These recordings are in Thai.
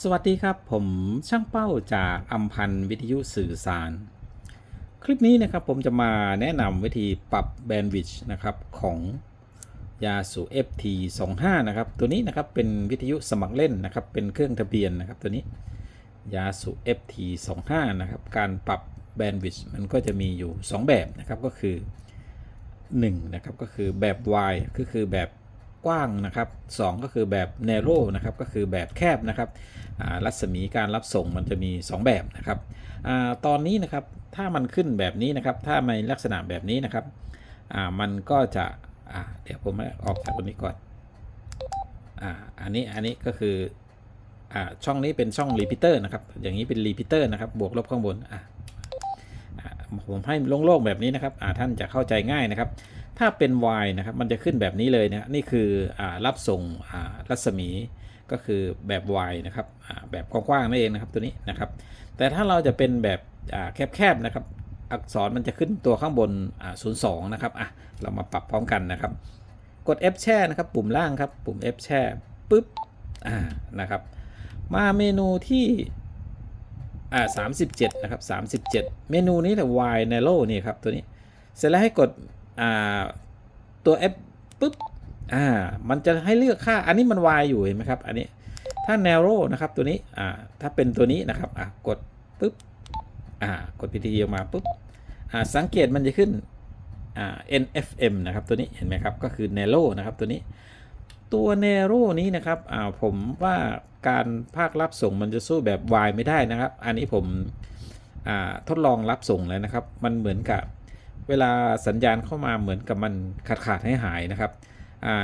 สวัสดีครับผมช่างเป้าจากอัมพันวิทยุสื่อสาร คลิปนี้นะครับผมจะมาแนะนำวิธีปรับแบนด์วิด h นะครับของยาสู FT 25 นะครับตัวนี้นะครับเป็นวิทยุสมัครเล่นนะครับเป็นเครื่องทะเบียนนะครับตัวนี้ยาสู FT 25 นะครับการปรับแบนด์วิด h มันก็จะมีอยู่ 2 แบบนะครับก็คือ1นะครับก็คือแบบ Y ก็คือแบบ กว้างนะครับ 2 ก็คือแบบ narrow นะครับก็คือแบบแคบนะครับรัศมีการรับส่งมันจะมี 2 แบบนะครับอตอนนี้นะครับถ้ามันขึ้นแบบนี้นะครับ ถ้าในลักษณะแบบนี้นะครับมันก็จะเดี๋ยวผมออกจากตรงนี้ก่อนออันนี้อันนี้ก็คืออช่องนี้เป็นช่องรีพิเตอร์นะครับ อย่างนี้เป็นรีพิเตอร์นะครับ บวกลบข้างบนผมให้โล่งๆแบบนี้นะครับท่านจะเข้าใจง่ายนะครับ ถ้าเป็น Y นะครับ มันจะขึ้นแบบนี้เลยนะนี่คืออรับส่งรัศมีก็คือแบบ Y นะครับแบบกว้างๆนั่นเองนะครับตัวนี้นะครับ แต่ถ้าเราจะเป็นแบบแคบๆนะครับ อักษรมันจะขึ้นตัวข้างบนอ่า02นะครับอะเรามาปรับพร้อมกันนะครับ กด F แช่นะครับ ปุ่มล่างครับ ปุ่ม F แช่ปุ๊บอ่านะครับ มาเมนูที่อ่าสามสิบเจ็ดนะครับสามสิบเจ็ดเมนูนี้แหละ Y Narrow นี่ครับตัวนี้ เสร็จแล้วให้กด ตัว F ปุ๊บอ่ามันจะให้เลือกค่าอันนี้มัน Y อยู่เห็นไหมครับ อันนี้ถ้า Narrow นะครับตัวนี้อ่าถ้าเป็นตัวนี้นะครับอ่ากดปุ๊บอ่ากด PT ออกมาปุ๊บอ่าสังเกตมันจะขึ้นอ่า NFM นะครับตัวนี้เห็นไหมครับก็คือ Narrow นะครับตัวนี้ตัว Nero นี้นะครับอ่าผมว่าการภาครับส่งมันจะสู้แบบ Y ไม่ได้นะครับ อันนี้ผมอ่าทดลองรับส่งแล้วนะครับ มันเหมือนกับ เวลาสัญญาณเข้ามาเหมือนกับมันขาดขาดให้หายนะครับ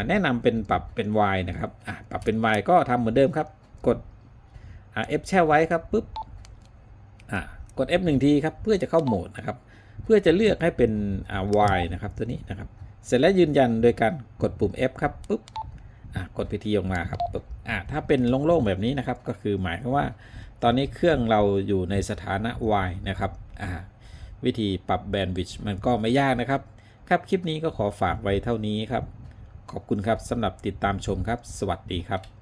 แนะนำเป็นปรับเป็น Y นะครับปรับเป็น Y ก็ทำเหมือนเดิมครับ กด F แช่ไว้ครับปุ๊บกด F 1ทีครับเพื่อจะเข้าโหมดนะครับ เพื่อจะเลือกให้เป็น Y นะครับตัวนี้นะครับ เสร็จแล้วยืนยันโดยการกดปุ่ม F ครับปุ๊บกดพิธีออกมาครับปึ๊บถ้าเป็นโล่งๆแบบนี้นะครับ ก็คือหมายความว่า ตอนนี้เครื่องเราอยู่ในสถานะ Y นะครับ วิธีปรับแบนด์วิดมันก็ไม่ยากนะครับ ครับคลิปนี้ก็ขอฝากไว้เท่านี้ครับ ขอบคุณครับสำหรับติดตามชมครับ สวัสดีครับ